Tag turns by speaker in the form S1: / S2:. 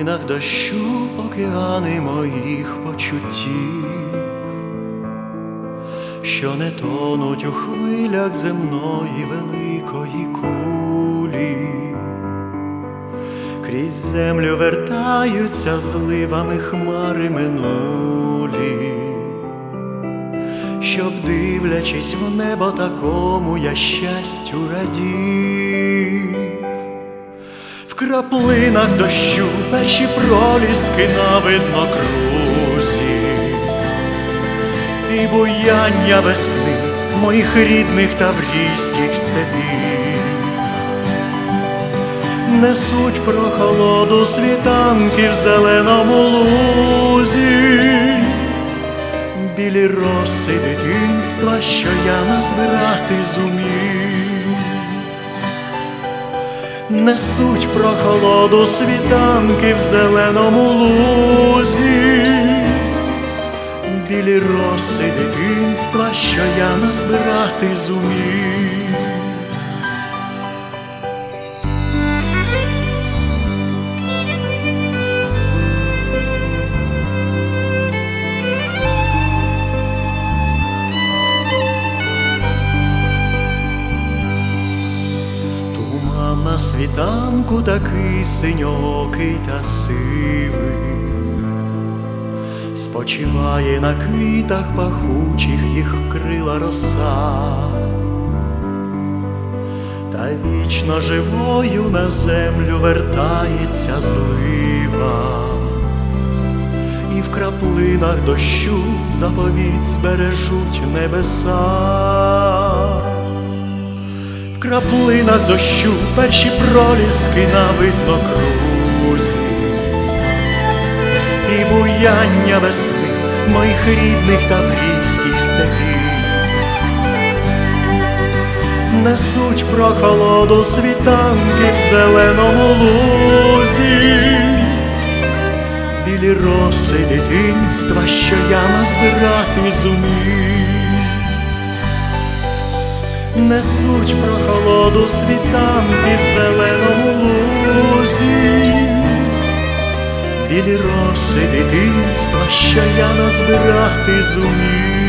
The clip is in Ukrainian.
S1: краплинах дощу океани моїх почуттів, що не тонуть у хвилях земної великої кулі, крізь землю вертаються зливами хмари минулі, щоб дивлячись в небо такому я щастю радів. Краплинах дощу перші проліски на видно крузі і буяння весни моїх рідних таврійських степів. Несуть прохолоду світанки в зеленому лузі, білі роси дитинства, що я назбирати зумів несуть прохолоду світанки в зеленому лузі, білі роси дитинства, що я назбирати зумів. Світанку такий синьокий та сивий, спочиває на квітах пахучих їх крила роса, та вічно живою на землю вертається злива, і в краплинах дощу заповідь збережуть небеса в краплинах дощу перші проліски на видно крузі, і буяння весни моїх рідних таврійських степів несуть прохолоду світанки в зеленому лузі, білі роси дитинства, що я назбирати зумів несуть прохолоду світанки в зеленому лузі, білі роси дитинства, що я назбирати зумів.